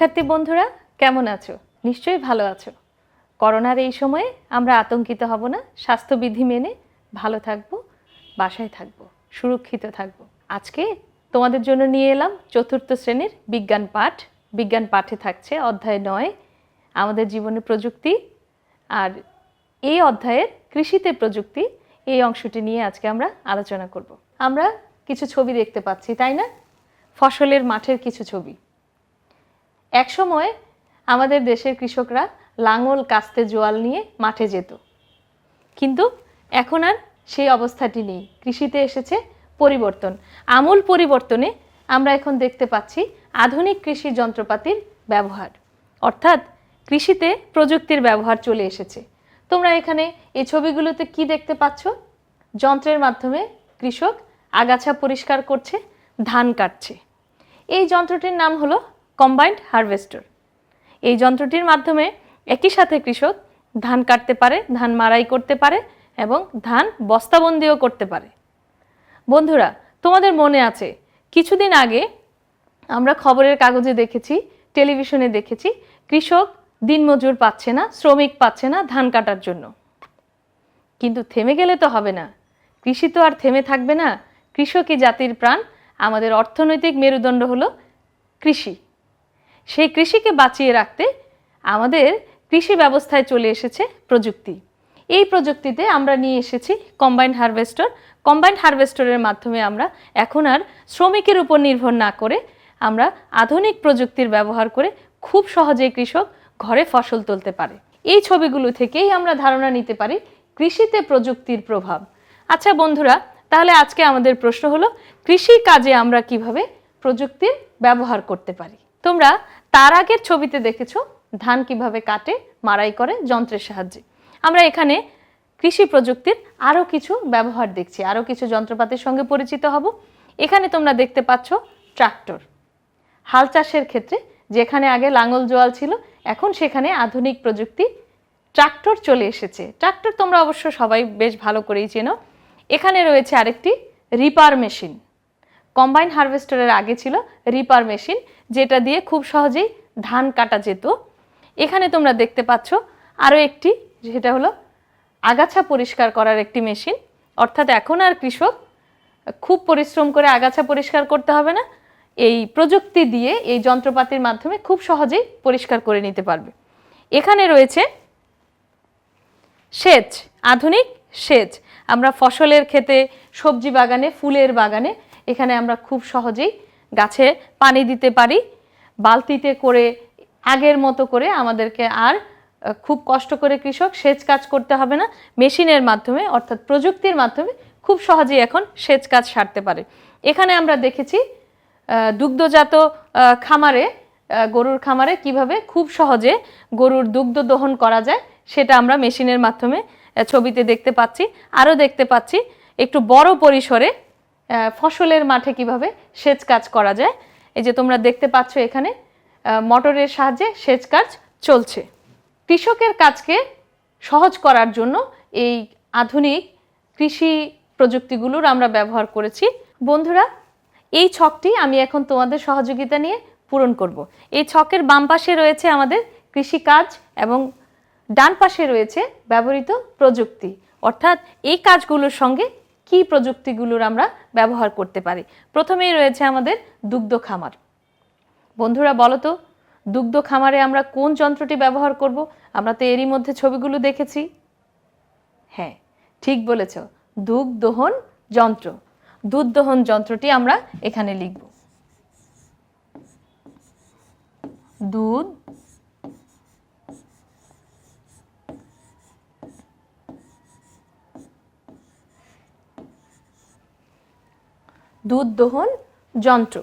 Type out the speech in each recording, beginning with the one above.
শিক্ষার্থী বন্ধুরা, কেমন আছো? নিশ্চয়ই ভালো আছো। করোনার এই সময়ে আমরা আতঙ্কিত হব না, স্বাস্থ্যবিধি মেনে ভালো থাকব, বাসায় থাকব, সুরক্ষিত থাকব। আজকে তোমাদের জন্য নিয়ে এলাম চতুর্থ শ্রেণির বিজ্ঞান পাঠ। বিজ্ঞান পাঠে থাকছে অধ্যায় নয়, আমাদের জীবনে প্রযুক্তি। আর এই অধ্যায়ের কৃষিতে প্রযুক্তি, এই অংশটি নিয়ে আজকে আমরা আলোচনা করব। আমরা কিছু ছবি দেখতে পাচ্ছি, তাই না? ফসলের মাঠের কিছু ছবি। একসময় আমাদের দেশের কৃষকরা লাঙল, কাস্তে জোয়াল নিয়ে মাঠে যেত। কিন্তু এখন আর সেই অবস্থাটি নেই। কৃষিতে এসেছে পরিবর্তন। আমূল পরিবর্তনে আমরা এখন দেখতে পাচ্ছি আধুনিক কৃষি যন্ত্রপাতির ব্যবহার। অর্থাৎ কৃষিতে প্রযুক্তির ব্যবহার চলে এসেছে। তোমরা এখানে এই ছবিগুলোতে কি দেখতে পাচ্ছ? যন্ত্রের মাধ্যমে কৃষক আগাছা পরিষ্কার করছে, ধান কাটছে। এই যন্ত্রটির নাম হলো কম্বাইন্ড হারভেস্টার। এই যন্ত্রটির মাধ্যমে একই সাথে কৃষক ধান কাটতে পারে, ধান মাড়াই করতে পারে এবং ধান বস্তাবন্দিও করতে পারে। বন্ধুরা, তোমাদের মনে আছে, কিছুদিন আগে আমরা খবরের কাগজে দেখেছি, টেলিভিশনে দেখেছি, কৃষক দিনমজুর পাচ্ছে না, শ্রমিক পাচ্ছে না ধান কাটার জন্য। কিন্তু থেমে গেলে তো হবে না। কৃষি তো আর থেমে থাকবে না। কৃষকই জাতির প্রাণ। আমাদের অর্থনৈতিক মেরুদণ্ড হলো কৃষি। সেই কৃষিকে বাঁচিয়ে রাখতে আমাদের কৃষি ব্যবস্থায় চলে এসেছে প্রযুক্তি। এই প্রযুক্তিতে আমরা নিয়ে এসেছি কম্বাইন্ড হারভেস্টর কম্বাইন্ড হারভেস্টরের মাধ্যমে আমরা এখন আর শ্রমিকের উপর নির্ভর না করে আমরা আধুনিক প্রযুক্তির ব্যবহার করে খুব সহজেই কৃষক ঘরে ফসল তুলতে পারে। এই ছবিগুলো থেকেই আমরা ধারণা নিতে পারি কৃষিতে প্রযুক্তির প্রভাব। আচ্ছা বন্ধুরা, তাহলে আজকে আমাদের প্রশ্ন হলো, কৃষি কাজে আমরা কীভাবে প্রযুক্তির ব্যবহার করতে পারি? তোমরা তার আগের ছবিতে দেখেছ, ধান কীভাবে কাটে, মাড়াই করে, যন্ত্রের সাহায্যে। আমরা এখানে কৃষি প্রযুক্তির আরও কিছু ব্যবহার দেখছি আরও কিছু যন্ত্রপাতির সঙ্গে পরিচিত হব। এখানে তোমরা দেখতে পাচ্ছ ট্রাক্টর। হাল চাষের ক্ষেত্রে যেখানে আগে লাঙল জোয়াল ছিল, এখন সেখানে আধুনিক প্রযুক্তি ট্রাক্টর চলে এসেছে। ট্রাক্টর তোমরা অবশ্য সবাই বেশ ভালো করেই চেনো। এখানে রয়েছে আরেকটি রিপার মেশিন। কম্বাইন হারভেস্টারের আগে ছিল রিপার মেশিন, যেটা দিয়ে খুব সহজেই ধান কাটা যেত। এখানে তোমরা দেখতে পাচ্ছ আরও একটি, যেটা হলো আগাছা পরিষ্কার করার একটি মেশিন। অর্থাৎ এখন আর কৃষক খুব পরিশ্রম করে আগাছা পরিষ্কার করতে হবে না, এই প্রযুক্তি দিয়ে এই যন্ত্রপাতির মাধ্যমে খুব সহজেই পরিষ্কার করে নিতে পারবে। এখানে রয়েছে সেচ, আধুনিক সেচ। আমরা ফসলের ক্ষেতে, সবজি বাগানে, ফুলের বাগানে এখানে আমরা খুব সহজেই গাছে পানি দিতে পারি, বালতিতে করে, আগের মতো করে আমাদেরকে আর খুব কষ্ট করে কৃষক সেচ কাজ করতে হবে না, মেশিনের মাধ্যমে অর্থাৎ প্রযুক্তির মাধ্যমে খুব সহজেই এখন সেচ কাজ সারতে পারে। এখানে আমরা দেখেছি দুগ্ধজাত খামারে গরুর খামারে কীভাবে খুব সহজে গরুর দুগ্ধ দহন করা যায়, সেটা আমরা মেশিনের মাধ্যমে ছবিতে দেখতে পাচ্ছি। আরও দেখতে পাচ্ছি, একটু বড় পরিসরে ফসলের মাঠে কীভাবে সেচ কাজ করা যায়। এই যে তোমরা দেখতে পাচ্ছ এখানে মোটরের সাহায্যে সেচ কাজ চলছে। কৃষকের কাজকে সহজ করার জন্য এই আধুনিক কৃষি প্রযুক্তিগুলোর আমরা ব্যবহার করেছি। বন্ধুরা, এই ছকটি আমি এখন তোমাদের সহযোগিতা নিয়ে পূরণ করব। এই ছকের বাম পাশে রয়েছে আমাদের কৃষিকাজ এবং ডান পাশে রয়েছে ব্যবহৃত প্রযুক্তি। অর্থাৎ এই কাজগুলোর সঙ্গে কি প্রযুক্তিগুলোর আমরা ব্যবহার করতে পারি? প্রথমেই রয়েছে আমাদের দুগ্ধ খামার। বন্ধুরা, বলো তো, দুগ্ধ খামারে আমরা কোন যন্ত্রটি ব্যবহার করব? আমরা তো এরই মধ্যে ছবিগুলো দেখেছি। হ্যাঁ ঠিক বলেছ, দুধ দহন যন্ত্র। দুধ দহন যন্ত্রটি আমরা এখানে লিখব। দুধ দুধ দহন যন্ত্র।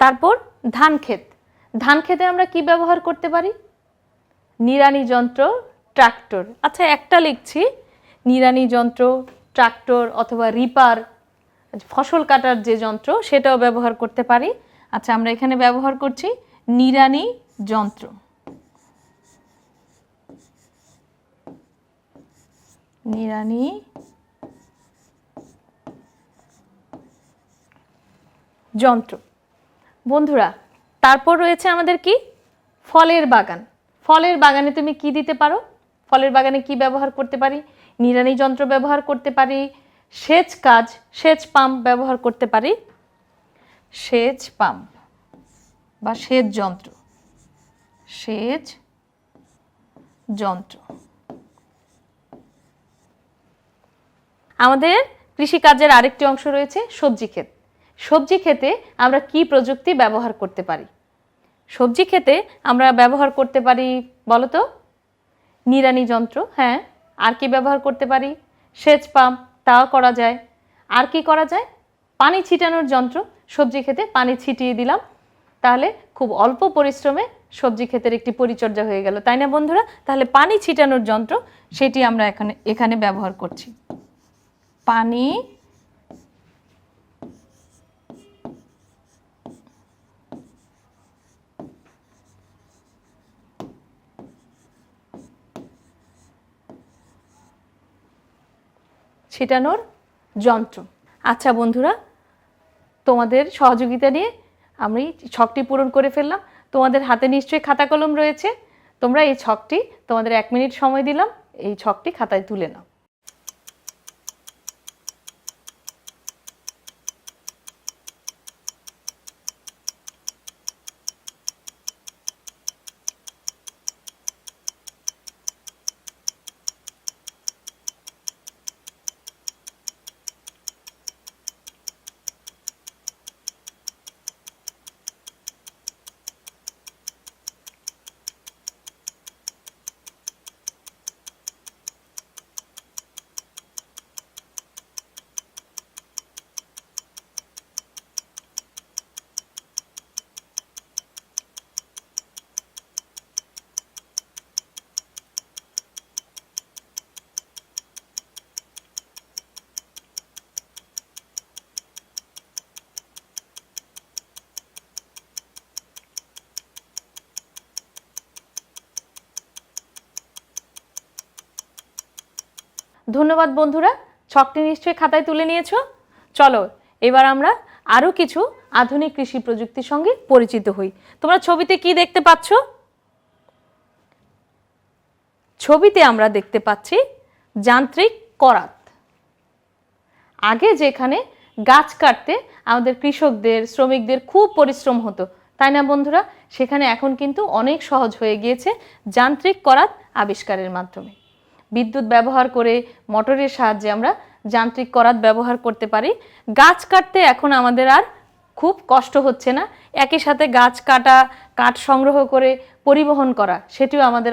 তারপর ধান ক্ষেত ধান খেতে আমরা কি ব্যবহার করতে পারি? নিড়ানি যন্ত্র, ট্রাক্টর। আচ্ছা একটা লিখছি। নিড়ানি যন্ত্র, ট্রাক্টর অথবা রিপার, ফসল কাটার যে যন্ত্র, সেটাও ব্যবহার করতে পারি। আচ্ছা আমরা এখানে ব্যবহার করছি নিড়ানি যন্ত্র। নিড়ানি যন্ত্র। বন্ধুরা, তারপর রয়েছে আমাদের কি? ফলের বাগান। ফলের বাগানে তুমি কি দিতে পারো? ফলের বাগানে কি ব্যবহার করতে পারি? নিড়ানি যন্ত্র ব্যবহার করতে পারি। সেচ কাজ, সেচ পাম্প ব্যবহার করতে পারি। সেচ পাম্প বা সেচ যন্ত্র। সেচ যন্ত্র। আমাদের কৃষিকাজের আরেকটি অংশ রয়েছে সবজি ক্ষেত। সবজি ক্ষেতে আমরা কি প্রযুক্তি ব্যবহার করতে পারি? সবজি ক্ষেতে আমরা ব্যবহার করতে পারি বলো তো নিড়ানি যন্ত্র হ্যাঁ। আর কি ব্যবহার করতে পারি? সেচ পাম্প, তাও করা যায়। আর কি করা যায়? পানি ছিটানোর যন্ত্র, সবজি খেতে পানি ছিটিয়ে দিলাম। তাহলে খুব অল্প পরিশ্রমে সবজি ক্ষেতের একটি পরিচর্যা হয়ে গেল, তাই না বন্ধুরা? তাহলে পানি ছিটানোর যন্ত্র, সেটি আমরা এখানে এখানে ব্যবহার করছি। পানি ছিটানোর যন্ত্র। আচ্ছা বন্ধুরা, তোমাদের সহযোগিতা নিয়ে আমি ছকটি পূরণ করে ফেললাম। তোমাদের হাতে নিশ্চয়ই খাতা কলম রয়েছে। তোমরা এই ছকটি তোমাদের এক মিনিট সময় দিলাম, এই ছকটি খাতায় তুলে নাও। ধন্যবাদ বন্ধুরা ছকটি নিশ্চয়ই খাতায় তুলে নিয়েছ। চলো, এবার আমরা আরও কিছু আধুনিক কৃষি প্রযুক্তির সঙ্গে পরিচিত হই। তোমরা ছবিতে কি দেখতে পাচ্ছ? ছবিতে আমরা দেখতে পাচ্ছি যান্ত্রিক করাত। আগে যেখানে গাছ কাটতে আমাদের কৃষকদের, শ্রমিকদের খুব পরিশ্রম হতো, তাই না বন্ধুরা? সেখানে এখন কিন্তু অনেক সহজ হয়ে গিয়েছে যান্ত্রিক করাত আবিষ্কারের মাধ্যমে। বিদ্যুৎ ব্যবহার করে মোটরের সাহায্যে আমরা যান্ত্রিক করাত ব্যবহার করতে পারি। গাছ কাটতে এখন আমাদের আর খুব কষ্ট হচ্ছে না। একই সাথে গাছ কাটা, কাঠ সংগ্রহ করে পরিবহন করা, সেটিও আমাদের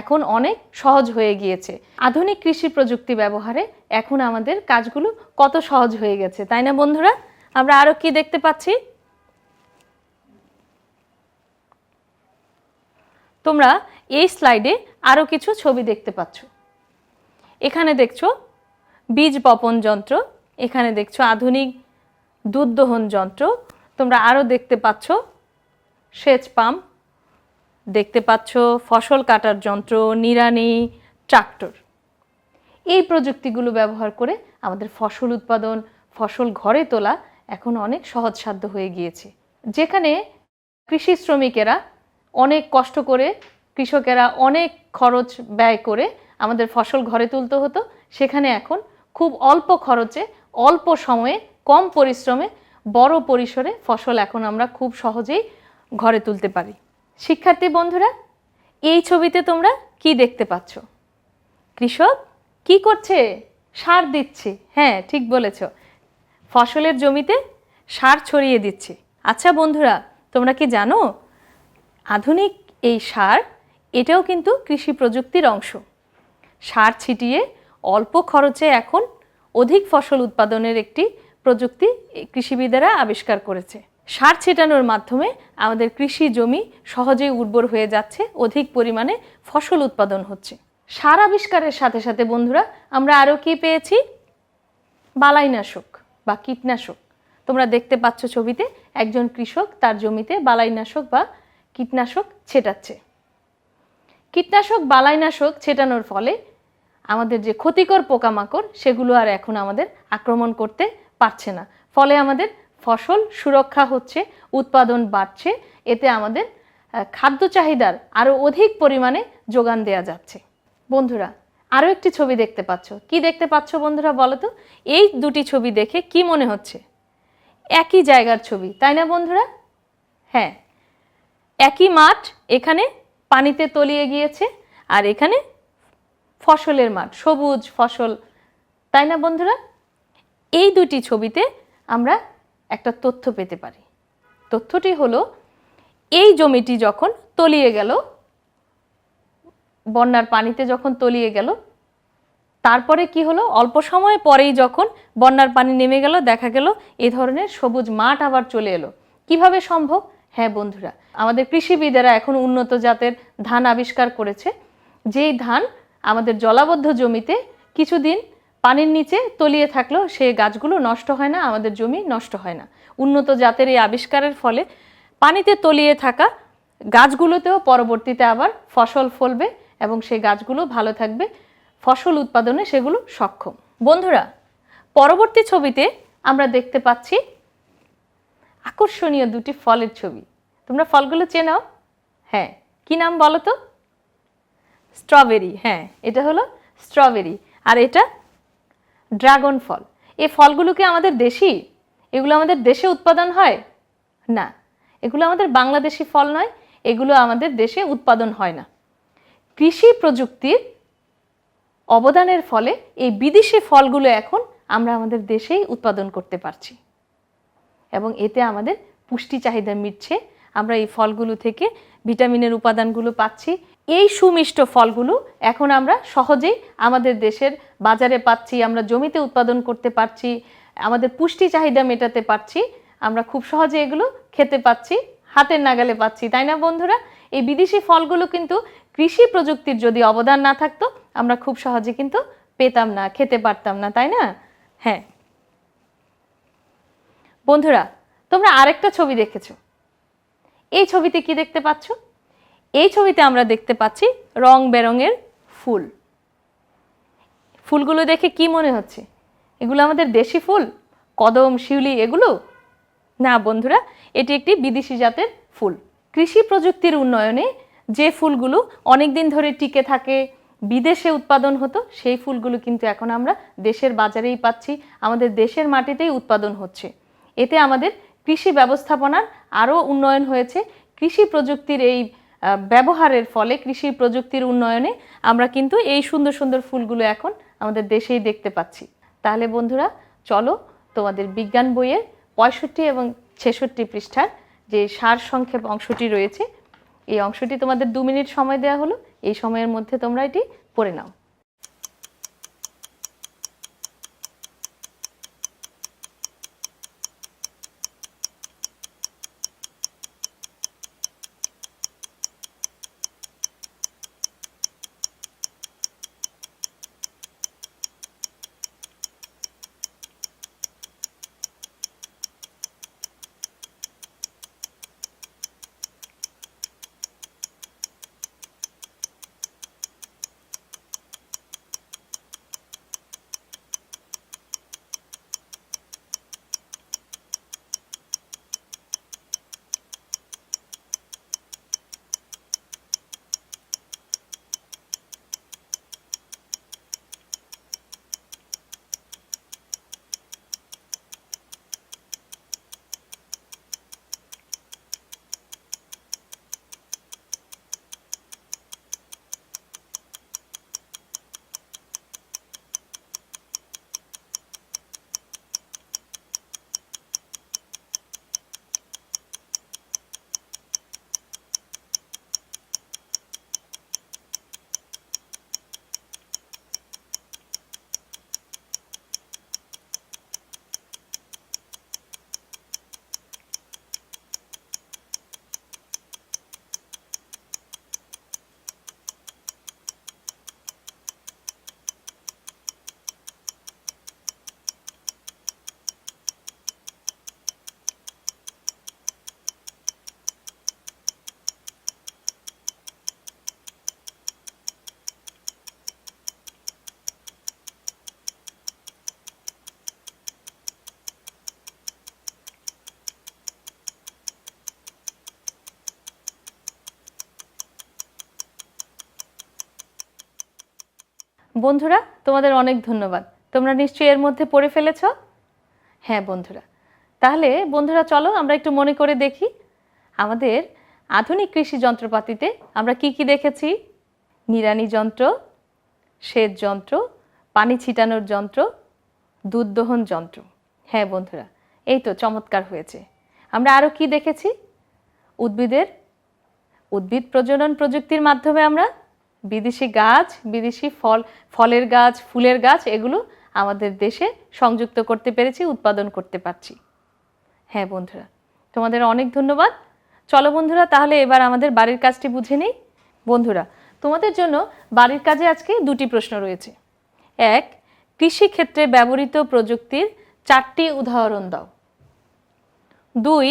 এখন অনেক সহজ হয়ে গিয়েছে। আধুনিক কৃষি প্রযুক্তি ব্যবহারে এখন আমাদের কাজগুলো কত সহজ হয়ে গেছে, তাই না বন্ধুরা? আমরা আরও কি দেখতে পাচ্ছি? তোমরা এই স্লাইডে আরও কিছু ছবি দেখতে পাচ্ছ। এখানে দেখছ বীজ বপন যন্ত্র, এখানে দেখছ আধুনিক দুধ দহন যন্ত্র, তোমরা আরও দেখতে পাচ্ছ সেচ পাম্প, দেখতে পাচ্ছ ফসল কাটার যন্ত্র, নিড়ানি, ট্রাক্টর। এই প্রযুক্তিগুলো ব্যবহার করে আমাদের ফসল উৎপাদন, ফসল ঘরে তোলা এখন অনেক সহজসাধ্য হয়ে গিয়েছে। যেখানে কৃষি শ্রমিকেরা অনেক কষ্ট করে, কৃষকেরা অনেক খরচ ব্যয় করে আমাদের ফসল ঘরে তুলতে হতো। সেখানে এখন খুব অল্প খরচে, অল্প সময়ে, কম পরিশ্রমে, বড় পরিসরে ফসল এখন আমরা খুব সহজেই ঘরে তুলতে পারি। শিক্ষার্থী বন্ধুরা, এই ছবিতে তোমরা কি দেখতে পাচ্ছ? কৃষক কি করছে? সার দিচ্ছে। হ্যাঁ ঠিক বলেছ। ফসলের জমিতে সার ছড়িয়ে দিচ্ছে। আচ্ছা বন্ধুরা, তোমরা কি জানো? আধুনিক এই সার, এটাও কিন্তু কৃষি প্রযুক্তির অংশ। সার ছিটিয়ে অল্প খরচে এখন অধিক ফসল উৎপাদনের একটি প্রযুক্তি কৃষিবিদেরা আবিষ্কার করেছে। সার ছিটানোর মাধ্যমে আমাদের কৃষি জমি সহজেই উর্বর হয়ে যাচ্ছে, অধিক পরিমাণে ফসল উৎপাদন হচ্ছে। সার আবিষ্কারের সাথে সাথে বন্ধুরা, আমরা আরও কি পেয়েছি? বালাইনাশক বা কীটনাশক। তোমরা দেখতে পাচ্ছ ছবিতে একজন কৃষক তার জমিতে বালাইনাশক বা কীটনাশক ছেটাচ্ছে। কীটনাশক, বালাইনাশক ছেটানোর ফলে আমাদের যে ক্ষতিকর পোকামাকড়, সেগুলো আর এখন আমাদের আক্রমণ করতে পারছে না। ফলে আমাদের ফসল সুরক্ষা হচ্ছে, উৎপাদন বাড়ছে, এতে আমাদের খাদ্য চাহিদার আরও অধিক পরিমাণে যোগান দেওয়া যাচ্ছে। বন্ধুরা আরও একটি ছবি দেখতে পাচ্ছ। কি দেখতে পাচ্ছ বন্ধুরা বলো তো? এই দুটি ছবি দেখে কি মনে হচ্ছে? একই জায়গার ছবি, তাই না বন্ধুরা? হ্যাঁ একই মাঠ এখানে পানিতে তলিয়ে গিয়েছে, আর এখানে ফসলের মাঠ, সবুজ ফসল, তাই না বন্ধুরা? এই দুটি ছবিতে আমরা একটা তথ্য পেতে পারি। তথ্যটি হলো, এই জমিটি যখন তলিয়ে গেল, বন্যার পানিতে যখন তলিয়ে গেল, তারপরে কি হলো? অল্প সময় পরেই যখন বন্যার পানি নেমে গেল, দেখা গেল এ ধরনের সবুজ মাঠ আবার চলে এলো। কীভাবে সম্ভব? হ্যাঁ বন্ধুরা, আমাদের কৃষিবিদেরা এখন উন্নত জাতের ধান আবিষ্কার করেছে। যেই ধান আমাদের জলাবদ্ধ জমিতে কিছুদিন পানির নিচে তলিয়ে থাকলেও সে গাছগুলো নষ্ট হয় না, আমাদের জমি নষ্ট হয় না। উন্নত জাতের এই আবিষ্কারের ফলে পানিতে তলিয়ে থাকা গাছগুলোতেও পরবর্তীতে আবার ফসল ফলবে এবং সেই গাছগুলো ভালো থাকবে, ফসল উৎপাদনে সেগুলো সক্ষম। বন্ধুরা, পরবর্তী ছবিতে আমরা দেখতে পাচ্ছি আকর্ষণীয় দুটি ফলের ছবি। তোমরা ফলগুলো চেনাও হ্যাঁ কি নাম বলো তো? স্ট্রবেরি হ্যাঁ এটা হলো স্ট্রবেরি, আর এটা ড্রাগন ফল। এই ফলগুলোকে আমাদের দেশি? এগুলো আমাদের দেশে উৎপাদন হয়? না, এগুলো আমাদের বাংলাদেশি ফল নয়, এগুলো আমাদের দেশে উৎপাদন হয় না। কৃষি প্রযুক্তির অবদানের ফলে এই বিদেশি ফলগুলো এখন আমরা আমাদের দেশেই উৎপাদন করতে পারছি। এবং এতে আমাদের পুষ্টি চাহিদা মিটছে। আমরা এই ফলগুলো থেকে ভিটামিনের উপাদানগুলো পাচ্ছি এই সুমিষ্ট ফলগুলো এখন আমরা সহজেই আমাদের দেশের বাজারে পাচ্ছি, আমরা জমিতে উৎপাদন করতে পারছি, আমাদের পুষ্টি চাহিদা মেটাতে পারছি, আমরা খুব সহজে এগুলো খেতে পাচ্ছি, হাতের নাগালে পাচ্ছি, তাই না বন্ধুরা? এই বিদেশি ফলগুলো কিন্তু কৃষি প্রযুক্তির যদি অবদান না থাকতো, আমরা খুব সহজে কিন্তু পেতাম না, খেতে পারতাম না, তাই না? হ্যাঁ। বন্ধুরা, তোমরা আরেকটা ছবি দেখেছ। এই ছবিতে কি দেখতে পাচ্ছ? এই ছবিতে আমরা দেখতে পাচ্ছি রং বেরঙের ফুল। ফুলগুলো দেখে কি মনে হচ্ছে? এগুলো আমাদের দেশি ফুল? কদম, শিউলি, এগুলো? না বন্ধুরা, এটি একটি বিদেশি জাতের ফুল। কৃষি প্রযুক্তির উন্নয়নে যে ফুলগুলো অনেক দিন ধরে টিকে থাকে, বিদেশে উৎপাদন হতো, সেই ফুলগুলো কিন্তু এখন আমরা দেশের বাজারেই পাচ্ছি, আমাদের দেশের মাটিতেই উৎপাদন হচ্ছে। এতে আমাদের কৃষি ব্যবস্থাপনার আরও উন্নয়ন হয়েছে। কৃষি প্রযুক্তির এই ব্যবহারের ফলে কৃষি প্রযুক্তির উন্নয়নে আমরা কিন্তু এই সুন্দর সুন্দর ফুলগুলো এখন আমাদের দেশেই দেখতে পাচ্ছি। তাহলে বন্ধুরা, চলো তোমাদের বিজ্ঞান বইয়ের পঁয়ষট্টি এবং ছেষট্টি পৃষ্ঠার যে সার সংক্ষেপ অংশটি রয়েছে, এই অংশটি তোমাদের দু মিনিট সময় দেওয়া হলো, এই সময়ের মধ্যে তোমরা এটি পড়ে নাও। বন্ধুরা, তোমাদের অনেক ধন্যবাদ। তোমরা নিশ্চয়ই এর মধ্যে পড়ে ফেলেছ? হ্যাঁ বন্ধুরা। তাহলে, বন্ধুরা, চলো আমরা একটু মনে করে দেখি আমাদের আধুনিক কৃষি যন্ত্রপাতিতে আমরা কি কি দেখেছি? নিড়ানি যন্ত্র, সেচ যন্ত্র, পানি ছিটানোর যন্ত্র, দুধ দহন যন্ত্র। হ্যাঁ বন্ধুরা, এই তো চমৎকার হয়েছে। আমরা আরও কি দেখেছি? উদ্ভিদের, উদ্ভিদ প্রজনন প্রযুক্তির মাধ্যমে আমরা বিদেশি গাছ, বিদেশি ফল, ফলের গাছ, ফুলের গাছ, এগুলো আমাদের দেশে সংযুক্ত করতে পেরেছি, উৎপাদন করতে পারছি। হ্যাঁ বন্ধুরা, তোমাদের অনেক ধন্যবাদ। চলো বন্ধুরা, তাহলে এবার আমাদের বাড়ির কাজটি বুঝে নিই। বন্ধুরা, তোমাদের জন্য বাড়ির কাজে আজকে দুটি প্রশ্ন রয়েছে। এক কৃষিক্ষেত্রে ব্যবহৃত প্রযুক্তির চারটি উদাহরণ দাও। দুই,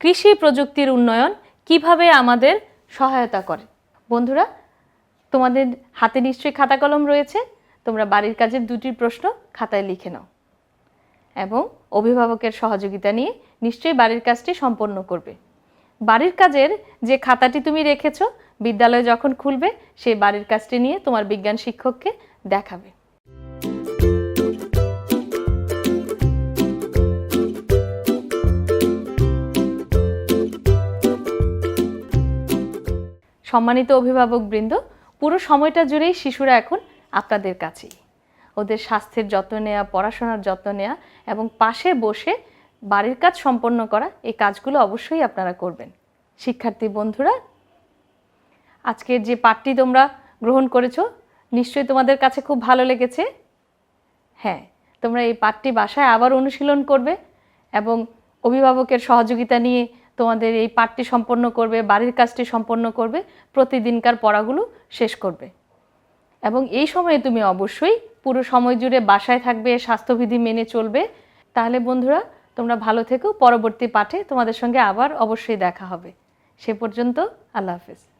কৃষি প্রযুক্তির উন্নয়ন কীভাবে আমাদের সহায়তা করে? বন্ধুরা তোমাদের হাতে নিশ্চয়ই খাতা কলম রয়েছে। তোমরা বাড়ির কাজের দুটি প্রশ্ন খাতায় লিখে নাও। এবং অভিভাবকের সহযোগিতা নিয়ে নিশ্চয়ই বাড়ির কাজটি সম্পন্ন করবে। বাড়ির কাজের যে খাতাটি তুমি রেখেছ, বিদ্যালয়ে যখন খুলবে সেই বাড়ির কাজটি নিয়ে তোমার বিজ্ঞান শিক্ষককে দেখাবে। সম্মানিত অভিভাবকবৃন্দ পুরো সময়টা জুড়েই শিশুরা এখন আপনাদের কাছেই। ওদের স্বাস্থ্যের যত্ন নেওয়া পড়াশোনার যত্ন নেওয়া এবং পাশে বসে বাড়ির কাজ সম্পন্ন করা, এই কাজগুলো অবশ্যই আপনারা করবেন। শিক্ষার্থী বন্ধুরা, আজকের যে পাঠটি তোমরা গ্রহণ করেছ, নিশ্চয়ই তোমাদের কাছে খুব ভালো লেগেছে। হ্যাঁ তোমরা এই পাঠটি বাসায় আবার অনুশীলন করবে এবং অভিভাবকের সহযোগিতা নিয়ে তোমাদের এই পাঠটি সম্পন্ন করবে, বাড়ির কাজটি সম্পন্ন করবে, প্রতিদিনকার পড়াগুলো শেষ করবে। এবং এই সময়ে তুমি অবশ্যই পুরো সময় জুড়ে বাসায় থাকবে, স্বাস্থ্যবিধি মেনে চলবে। তাহলে বন্ধুরা, তোমরা ভালো থেকো। পরবর্তী পাঠে তোমাদের সঙ্গে আবার অবশ্যই দেখা হবে। সে পর্যন্ত আল্লাহ হাফেজ।